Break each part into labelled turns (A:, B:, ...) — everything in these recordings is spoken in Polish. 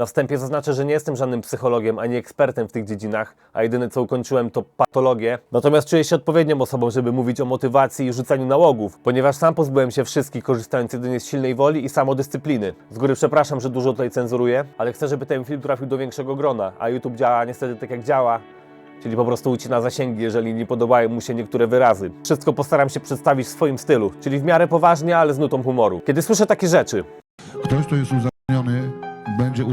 A: Na wstępie zaznaczę, że nie jestem żadnym psychologiem ani ekspertem w tych dziedzinach, a jedyne co ukończyłem to patologię. Natomiast czuję się odpowiednią osobą, żeby mówić o motywacji i rzucaniu nałogów, ponieważ sam pozbyłem się wszystkich korzystając jedynie z silnej woli i samodyscypliny. Z góry przepraszam, że dużo tutaj cenzuruję, ale chcę, żeby ten film trafił do większego grona, a YouTube działa niestety tak jak działa. Czyli po prostu ucina zasięgi, jeżeli nie podobają mu się niektóre wyrazy. Wszystko postaram się przedstawić w swoim stylu, czyli w miarę poważnie, ale z nutą humoru. Kiedy słyszę takie rzeczy,
B: Ktoś, kto jest uzależniony, będzie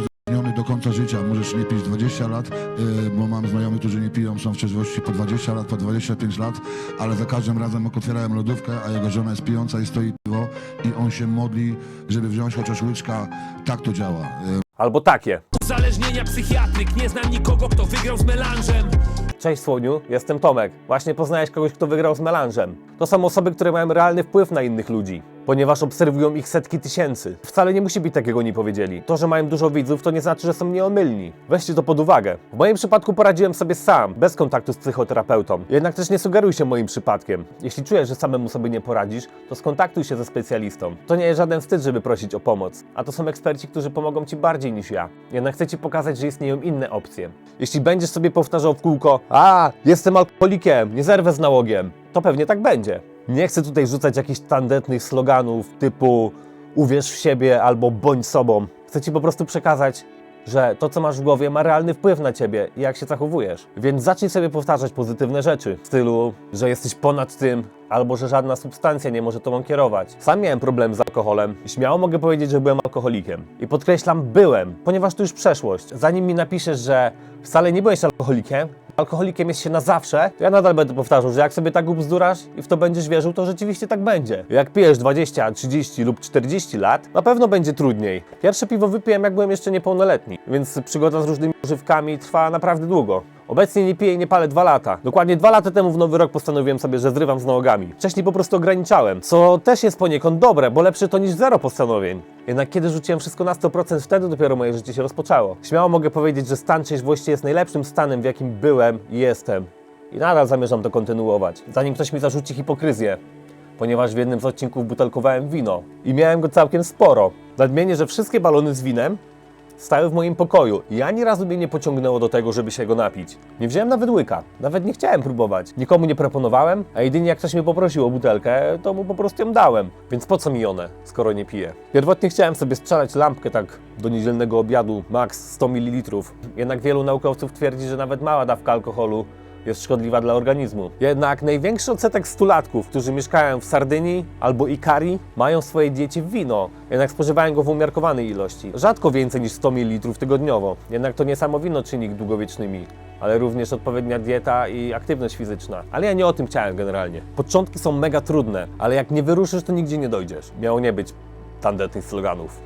B: do końca życia. Możesz nie pić 20 lat, yy, bo mam znajomych, którzy nie piją, są w trzeźwości po 20 lat, po 25 lat, ale za każdym razem, jak otwierają lodówkę, a jego żona jest pijąca i stoi piwo i on się modli, żeby wziąć chociaż łyczka, tak to działa. Yy,
A: albo takie.
C: Uzależnienia psychiatryk, nie znam nikogo, kto wygrał z melanżem
A: Cześć Słoniu, jestem Tomek. Właśnie poznałeś kogoś, kto wygrał z melanżem. To są osoby, które mają realny wpływ na innych ludzi, ponieważ obserwują ich setki tysięcy. Wcale nie musi być tak, jak oni powiedzieli. To, że mają dużo widzów, to nie znaczy, że są nieomylni. Weźcie to pod uwagę. W moim przypadku poradziłem sobie sam, bez kontaktu z psychoterapeutą. Jednak też nie sugeruj się moim przypadkiem. Jeśli czujesz, że samemu sobie nie poradzisz, to skontaktuj się ze specjalistą. To nie jest żaden wstyd, żeby prosić o pomoc. A to są eksperci, którzy pomogą Ci bardziej niż ja. Jednak chcę Ci pokazać, że istnieją inne opcje. Jeśli będziesz sobie powtarzał w kółko A, jestem alkoholikiem, nie zerwę z nałogiem, to pewnie tak będzie. Nie chcę tutaj rzucać jakichś tandetnych sloganów typu uwierz w siebie albo bądź sobą. Chcę Ci po prostu przekazać, że to, co masz w głowie, ma realny wpływ na ciebie i jak się zachowujesz. Więc zacznij sobie powtarzać pozytywne rzeczy w stylu, że jesteś ponad tym, albo że żadna substancja nie może tobą kierować. Sam miałem problem z alkoholem i śmiało mogę powiedzieć, że byłem alkoholikiem. I podkreślam, byłem, ponieważ to już przeszłość. Zanim mi napiszesz, że wcale nie byłeś alkoholikiem, alkoholikiem jest się na zawsze, to ja nadal będę powtarzał, że jak sobie tak ubzdurasz i w to będziesz wierzył, to rzeczywiście tak będzie. Jak pijesz 20, 30 lub 40 lat, na pewno będzie trudniej. Pierwsze piwo wypiłem, jak byłem jeszcze niepełnoletni, więc przygoda z różnymi używkami trwała naprawdę długo. Obecnie nie piję i nie palę dwa lata. Dokładnie dwa lata temu w nowy rok postanowiłem sobie, że zrywam z nałogami. Wcześniej po prostu ograniczałem, co też jest poniekąd dobre, bo lepsze to niż zero postanowień. Jednak kiedy rzuciłem wszystko na 100%, wtedy dopiero moje życie się rozpoczęło. Śmiało mogę powiedzieć, że stan trzeźwości jest najlepszym stanem, w jakim byłem i jestem. I nadal zamierzam to kontynuować, zanim ktoś mi zarzuci hipokryzję. Ponieważ w jednym z odcinków butelkowałem wino i miałem go całkiem sporo. Nadmienię, że wszystkie balony z winem stały w moim pokoju i ani razu mnie nie pociągnęło do tego, żeby się go napić. Nie wziąłem nawet łyka, nawet nie chciałem próbować. Nikomu nie proponowałem, a jedynie jak ktoś mnie poprosił o butelkę, to mu po prostu ją dałem. Więc po co mi one, skoro nie piję? Pierwotnie chciałem sobie strzelać lampkę tak do niedzielnego obiadu, max 100 ml. Jednak wielu naukowców twierdzi, że nawet mała dawka alkoholu jest szkodliwa dla organizmu. Jednak największy odsetek stulatków, którzy mieszkają w Sardynii albo Ikarii, mają w swojej diecie wino, jednak spożywają go w umiarkowanej ilości. Rzadko więcej niż 100 ml tygodniowo. Jednak to nie samo wino czyni ich długowiecznymi, ale również odpowiednia dieta i aktywność fizyczna. Ale ja nie o tym chciałem generalnie. Początki są mega trudne, ale jak nie wyruszysz, to nigdzie nie dojdziesz. Miało nie być tandetnych sloganów.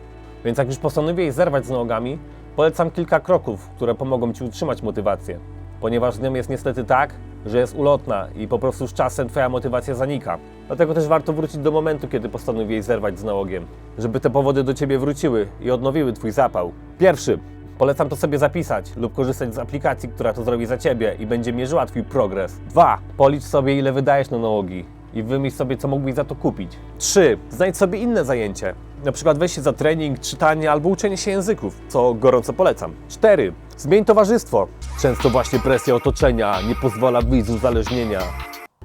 A: Więc jak już postanowiłeś zerwać z nogami, polecam kilka kroków, które pomogą Ci utrzymać motywację. Ponieważ z nią jest niestety tak, że jest ulotna i po prostu z czasem Twoja motywacja zanika. Dlatego też warto wrócić do momentu, kiedy postanowiłeś zerwać z nałogiem, żeby te powody do Ciebie wróciły i odnowiły Twój zapał. Pierwszy. Polecam to sobie zapisać lub korzystać z aplikacji, która to zrobi za Ciebie i będzie mierzyła Twój progres. Dwa. Policz sobie, ile wydajesz na nałogi i wymyśl sobie, co mógłbyś za to kupić. 3. Znajdź sobie inne zajęcie. Na przykład się za trening, czytanie albo uczenie się języków, co gorąco polecam. 4. Zmień towarzystwo. Często właśnie presja otoczenia nie pozwala wyjść z uzależnienia.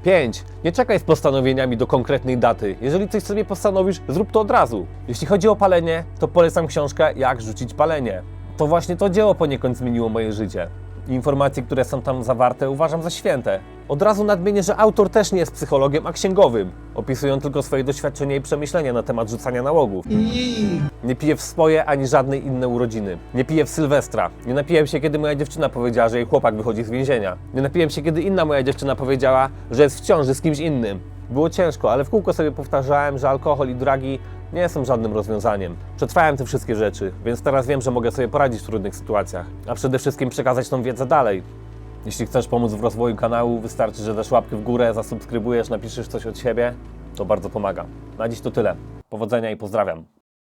A: 5. Nie czekaj z postanowieniami do konkretnej daty. Jeżeli coś sobie postanowisz, zrób to od razu. Jeśli chodzi o palenie, to polecam książkę Jak rzucić palenie. To właśnie to dzieło poniekąd zmieniło moje życie. Informacje, które są tam zawarte, uważam za święte. Od razu nadmienię, że autor też nie jest psychologiem, a księgowym. Opisują tylko swoje doświadczenia i przemyślenia na temat rzucania nałogów. Nie piję w swoje ani żadnej inne urodziny. Nie piję w Sylwestra. Nie napiłem się, kiedy moja dziewczyna powiedziała, że jej chłopak wychodzi z więzienia. Nie napiłem się, kiedy inna moja dziewczyna powiedziała, że jest w ciąży z kimś innym. Było ciężko, ale w kółko sobie powtarzałem, że alkohol i dragi nie są żadnym rozwiązaniem. Przetrwałem te wszystkie rzeczy, więc teraz wiem, że mogę sobie poradzić w trudnych sytuacjach. A przede wszystkim przekazać tą wiedzę dalej. Jeśli chcesz pomóc w rozwoju kanału, wystarczy, że dasz łapkę w górę, zasubskrybujesz, napiszesz coś od siebie. To bardzo pomaga. Na dziś to tyle. Powodzenia i pozdrawiam.